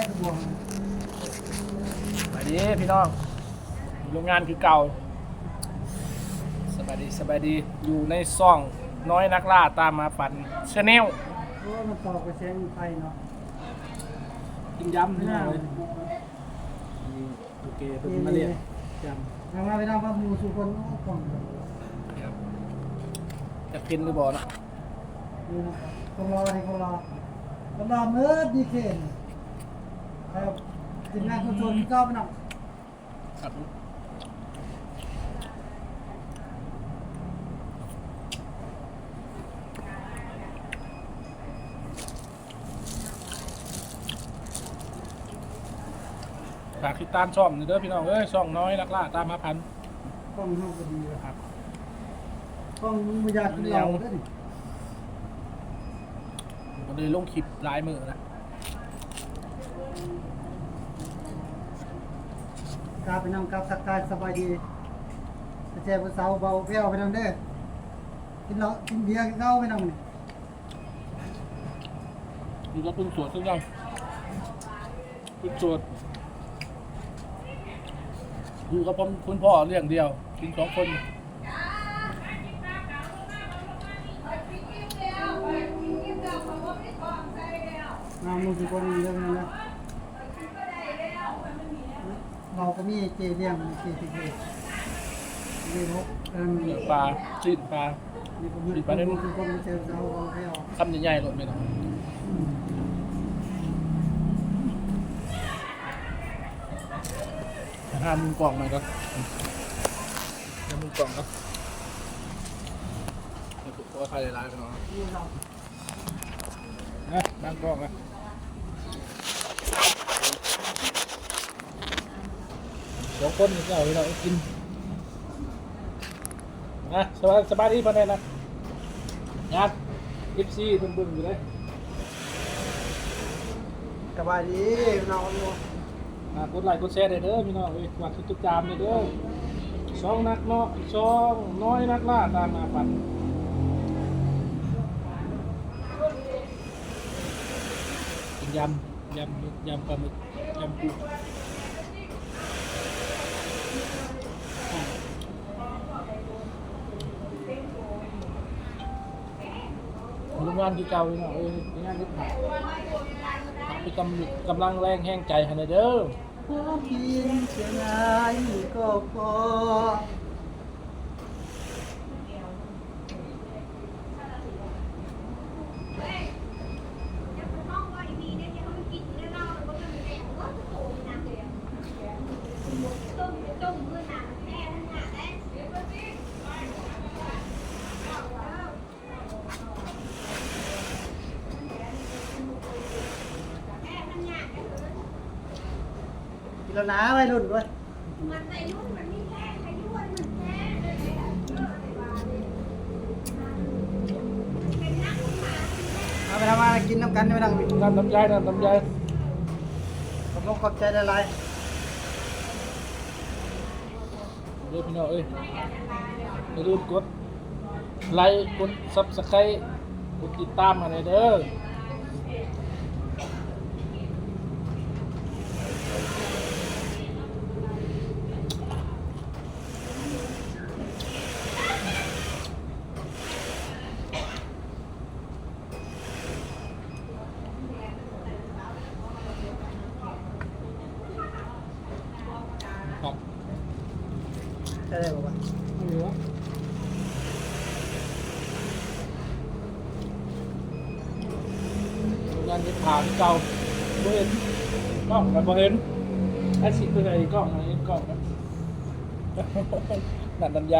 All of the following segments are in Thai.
ได้กระบวงสวัสดีพี่น้องอยู่โรงงานคือเก่าสบายดีสบายดีอยู่ในซ่องน้อยนักล่าตามมาปั่นชาแนลเพราะว่ามันต่อกับเชียงไฟเนาะกินยำพี่น้องเลยโอเคเพิ่นมาเรียกยทางมาไปทำพระมูสุคนโอ้ก่อนำครับจะกินหรือบ่เนาะนี่นะคนรอให้คนรอคนรอเมื่อดีเคน ครับทีมงานคนชนก็ไปนั่งครับฝากติดตามช่องหน่เด้อพี่น้องเอ้ยช่องน้อยนักล่าตามมาพันกล้องห้องก็ดีเลยครับกล้องมึงไม่อยากินเหล้าได้ดิผมเลยลงคลิปลายมือนะ กาไปนั่งกับสักการสบายดีแต่แจ้ภาษาเบาแพ้วไปนั่งเด้อกินเหล้ากินเบียร์กินเหล้าไปนั่งนี่อยู่กับคุณสวดซึ่งยังคุณสวดอยู่กับผมคุณพ่อเลี้ยงเดียวกินสองคนน้ำมูสุคนเรื่องนั้นนะเราก็มีเจเลี้ยงเจทีเจเลี้ยงนกเอิ่มเนื้อปลาชิ้นปลานี่ก็มีคนมูสุคนเจอเราเบาแพ้วคำใหญ่ๆหลดไปหน่อยอืมห้ามุมกล่องหน่อยก็ห้ามุมกล่องก็เดี๋ยวผมขอใครหลายๆไปหน่อยนี่เรา นะนั่งกล้องนะ สองคนนี่ก็เอาไปเรากินนะสบายสบายดีปานใดนะงานยิปซี่เพิ่นเบิ่งอยู่เลยสบายดีเราอยู่มากดไลค์กดแชร์ได้เด้อพี่น้องเอ้ยฝากทุกๆจามเลยเด้อสองนักเนาะสองน้อยนักล่าตามมาปันเป็นยำยำยำปลาหมึกยำปูโรงานที่เก่าพี่น้องเอ้ยงานที่ผ่านไปกำกำลังแรงแห้งใจให้หน่อยเด้อ พอเพียงเชียงายก็พอ แล้วนะไว้รุ่นด้วยเอาไปทำอะไรกินน้ำกันไม่ดังมีน้ำน้ำใจน้ำน้ำใจขอบคุณขอบใจหลายเด้อพี่น้องเอ้ยอย่าลืมกดไลค์กดซับสไครต์กดติดตามมาเลยเด้อ ครับ ๆจะได้บอกว่า ไม่เหลือโรงงานที่ผ่านเก่าบ่เห็นกล้องกันบ่เห็นไอ้สิเป็นไงกล้องอะไรกล้องนะนั่นลำไย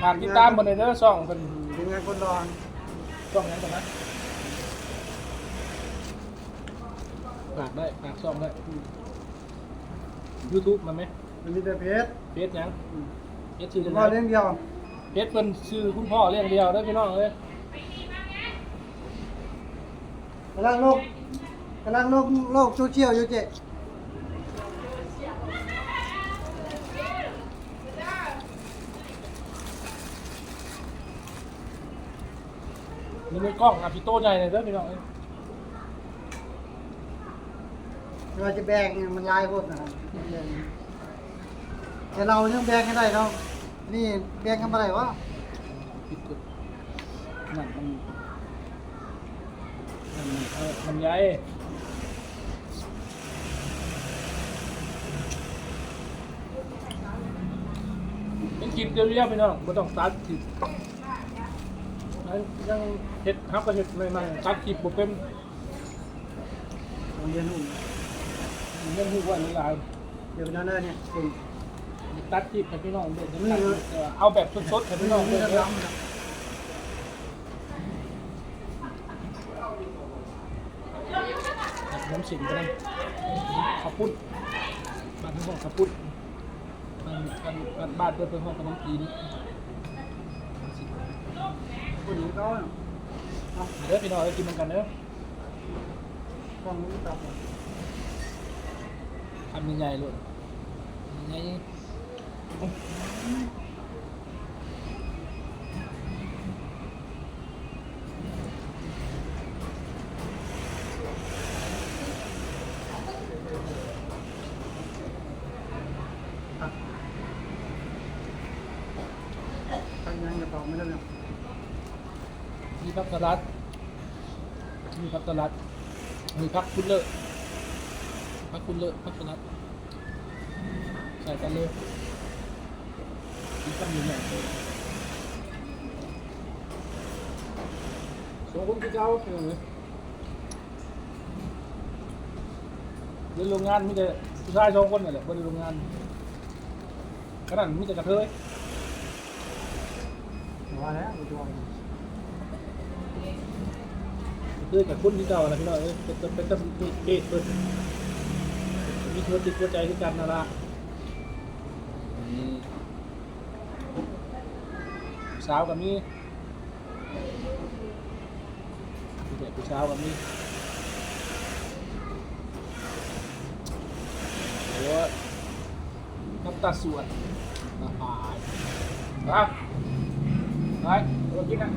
ผ่านติดตามบนในเด้อช่องเป็นทีมงานคนรอนช่องนั้นก่อนนะฝากได้ฝากช่องได้ยูทูบมันไหมมันมีแต่เพชรเพจยังเพจชื่อเฉจังพาะไงเรื่องเดียว เพจเป็นชื่อคุณพ่อเลี้ยงเดียวได้อพี่น้องเลยกำลังโลกกำลังโลกโลกโซเชียลอยู่เจ๊มีมือกล้องอะพี่โต้ใหญ่เลยเด้อพี่น้องเอ้ยเราจะแบ่งมันลายพวกนะครับแต่เรายังแบ่งกันได้เนาะ นี่แบ่งกันมาได้วะผิดกฎนั่นมันนั่นมันเออมันใหญ่เป็นคลิปเดียวๆพี่น้องไม่ต้องตัดคลิปแล้วยังเห็ดฮับกับเห็ดใหม่ๆตัดคลิปบ่เป็นโรงเรียนหุ่นเรื่องที่ว่านี่หลายเดี๋ยวนั้นเนี่ยเก่ง ตัดคลิปให้พี่น้องเด็กนี่เลยเอาแบบสดๆให้พี่น้องเด็กเราล้ำนะน้ำสิงกันนะขับปุ้นบ้านทั้งห้องขับปุ้นบ้านบ้านบ้านเพื่อนเพื่อนห้องกับน้องกีนคนนี้ก็เด้อพี่น้องกินมันกันเด้อกล้องนี้ตับทำยังไงลูกยังไง ทำงานกระเป๋าไม่ได้เนาะมีพักตลาดมีพักตลาดมีพักคุณเลอะพักคุณเลอะพักตลาดใส่กันเลย มีตั้งไหนสองคนที่เจ้าเออเดินโรงงานมีแต่ผู้ชายสองคนนี่นแหละบริโรงงานขนาดมีแต่กระเทยว่าแล้วกูจะว่าคือกับคุณที่เก่านะพี่น้องเอ้ยเป็นเป็นเป็นมีเกตเพิ่นมีหัวจิตหัวใจที่กันนั่นละนี่ สาวกับมีผู้เด็กผู้สาวกับมีโอ้ยน้ำตาสวดน้ำอายไปไปเรากินนะ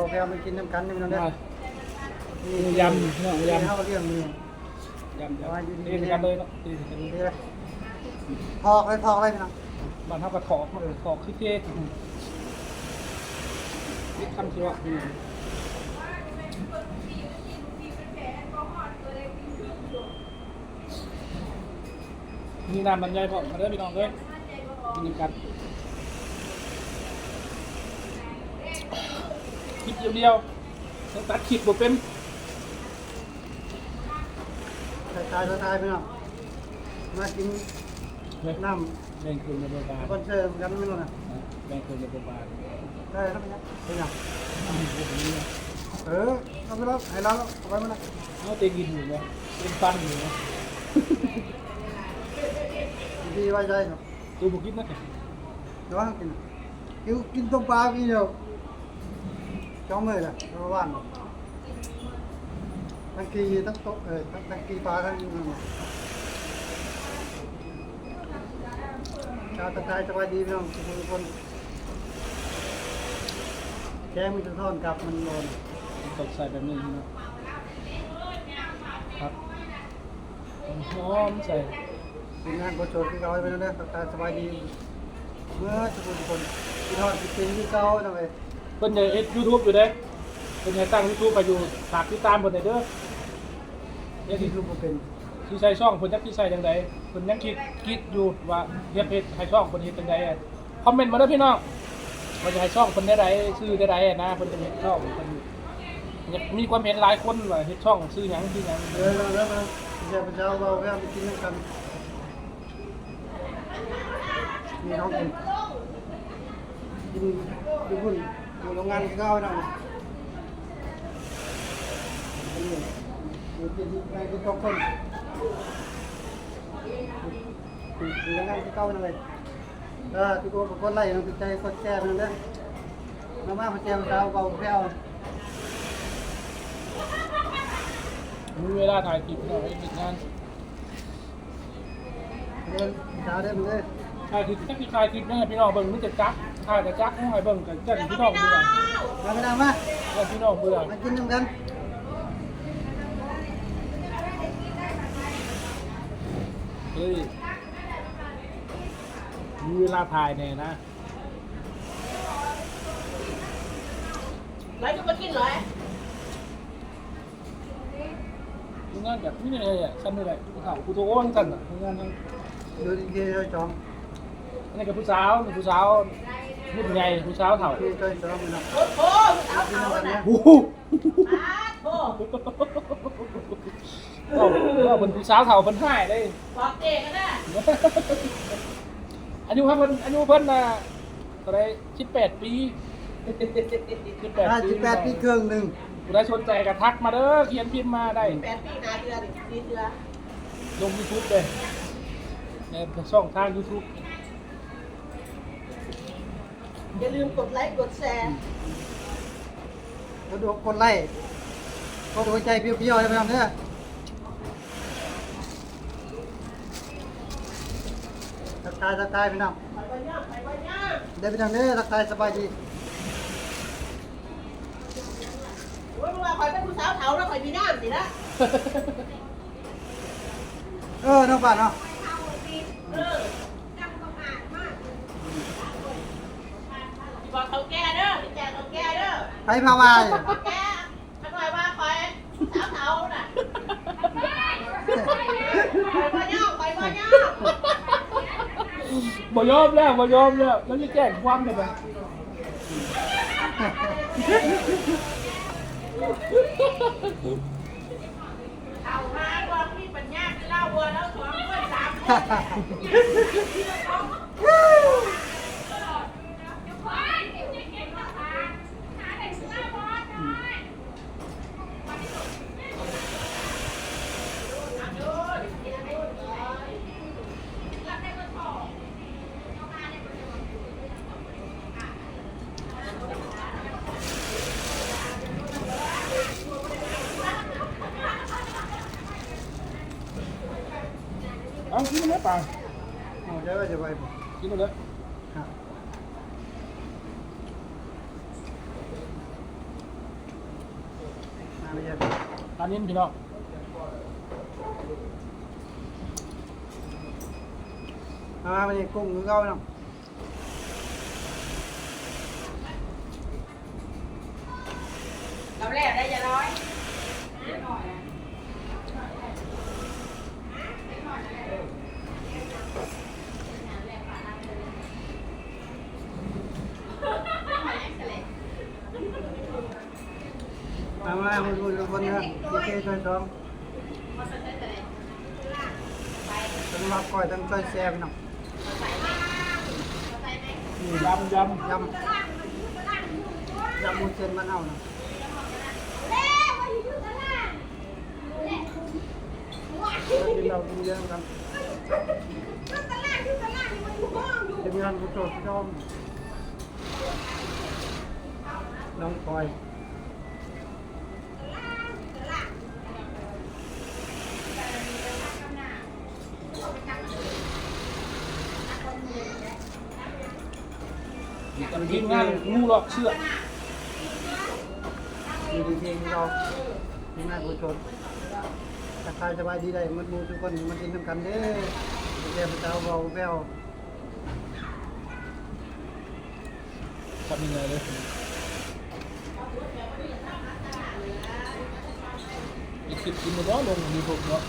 พอแกมากินน้ำกันนี่มันได้ได้นี่ยำพี่น้องยำยำ เขาเรียกมือ ยำยำตีกันเลยเนาะตีกันเลยนี่เลยทอกเลยทอกเลยพี่น้องบ้านเท่ากับถอกเออถอกคือเจ๊นี่คำเชียวะพี่น้องนี่น้ำมันใหญ่พอมาเด้อพี่น้องเลยกินกันคลิป เดียวๆต้องตัดคลิปบ่เป็นตายตายตายพี่น้องมากินเฮ้ยน้แบ่งคืนในโรงพยาบาลำคอนเสิร์ตกันไม่รู้นะแบ่งคืนในโรงพยาบาลได้แล้วพี่น้องพี่น้องเออเอาไปแล้วให้เราเอาไปมาแล้วเอาเตกินอยู่ไหมเป็นฟันอยู่ไหมดีไว้ใจเนาะตัวบุกินนะเดี๋ยวให้กินกินกินต้มปลากินเดียว จ้องมือเลยระวังทั้งกีทั้งโต๊ะเออทั้งทั้งกีปลาทั้งนั่นน่ะชาวตะไคร้สบายดีพี่น้องทุกคนแค่มันจะทอนกลับมันโดนตกใส่แบบนี้นะครับหอมใส่ทีมงานโคชโชที่เราให้ไปนั่นนะตะไคร้สบายดีเมื่อทุกคนทุกคนที่ทอดที่เป็นที่เก่าทำไม เพิ่นจะเอ็ดยูทูบอยู่เด้เพิ่นจะตั้งยูทูบไปอยู่ฝากติดตามเพิ่นได้เด้อเนี่ยที่ที่รูปเป็นที่ใส่ช่องเพิ่นจักที่ใส่จังไดเพิ่นยังคิดคิดอยู่ว่าเฮ็ดเฮ็ดให้ช่องเพิ่นเฮ็ดจังไดอะคอมเมนต์มาเด้อพี่น้องว่าจะให้ช่องเพิ่นได้ใดชื่อได้ใดอะนะเพิ่นจะเฮ็ดช่องเพิ่นอยากมีความเห็นหลายคนว่าเฮ็ดช่องชื่อหยังชื่อหยังเออแล้วมาเดี๋ยวเช้าเราแวะไปกินกันมีน้องกินกินดูหุ่นอยู่ โรงงานที่เก่าทำอยู่กินในกินสองคนดูยังไงที่เก้านั่นเลยเออทุกคนกดไลค์น้องติดใจกดแชร์นั่นเด้อมามามาแชร์สาวเบาแววมีเวลาถ่ายคลิปเนาะไว้ติดงานเดินสาวเดินเด้อถ่ายคลิปจักที่ถ่ายคลิปนะพี่น้องเบิ่งมันจะจัก ถ่ายแต่จักให้เบิ่งกันจักพี่น้องเบื่อมาไม่ได้มาจักพี่น้องเบื่อมากินน้ำกันเฮ้ยมีเวลาถ่ายแน่นะแล้วจะมากินเหรอมีงานแบบนี้เลยอะฉันนี่แหละกูเฒ่ากูโตว่าสั่นอะมีงานทั้งดูดีเจจอมอันนี้กับผู้สาวนี่ผู้สาว รุ่นใหญ่ผู้สาวเฒ่าที่จอยจอมนะโอ้โหเอาเขาน่ะโอ้โหโอ้ก็ก็เป็นผู้สาวเฒ่าเพิ่นหายเลยบอกเจ๊กันนะอายุเพิ่นอายุเพิ่นน่ะเท่าไหร่18ปี18ห้าปีสิบแปดปีครึ่งหนึ่งผู้ใดสนใจก็ทักมาเด้อเขียนพิมพ์มาได้แปดปีนาเดือนสี่เดือนลง YouTube เลยในช่องทาง YouTube อย่าลืมกดไลค์กดแชร์กดดูกดไลค์กดหัวใจเพียวๆเลยไปทำเด้อทักทายทักทายพี่น้องไปบ้านย่าไปบ้านย่าได้ไปทางเด้อทักทายสบายดีโอ้ยเมื่อวานคอยเป็นผู้สาวเถาแล้วคอยมีน้ำสินะเออน้องป่านเนาะเออ บอกเขาแก่เด้อแก่เขาแก่เด้อใครพามาเนี่ยเขาแก่ถ้าคอยว่าคอยสาวเถาน่ะคอยบ้านย่าคอยบ้านย่าบ่ยอมแล้วบ่ยอมแล้วแล้วจะแจ้งความได้ไหมเอามาบอกมีปัญญากินเหล้าวัวแล้วสองคนสามคน เอากินเลยป่ะโอ้เดี๋ยวจะไปบ่ กินเลย ครับมาไม่ใช่ ตอนนี้พี่น้อง มาไม่ใช่กุ้งหรือเก้าเนาะ เราแรกได้จะร้อย มามาคนคนคนนะ ดีเจจอยจอมทั้งรับก้อยทั้งจอยแซ่บเนาะยยำยำยำยำมูเซนมะนาวเนะกินเรากินเยอะกันจะมีร้านกุโจที่ชอบน้องคอย ทีมงานงูหลอกเชือกมีดีเพลงเราทีมงานกุโจทักทายสบายดีได้มันมูทุกคนมันกินน้ำกันเด้อเจ้าเจ้าเบาแววทำยังไงเลยอีกคลิปกินมาแล้วลงยูทูบเนาะ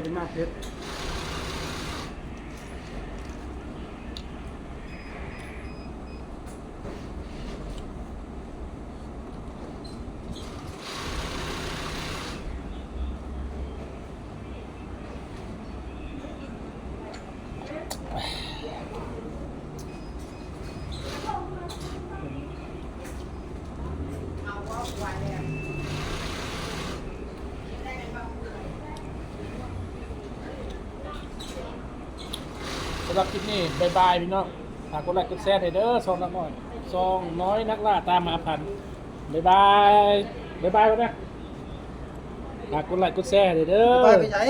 อื รับคลิปนี้บายบายพี่น้องฝากกดไลค์กดแชร์ให้เด้อซองนักน้อยซองน้อยนักล่าตามมาพันบายบายบายบายไปนะฝากกดไลค์กดแชร์ให้เด้อ ไปไปใช้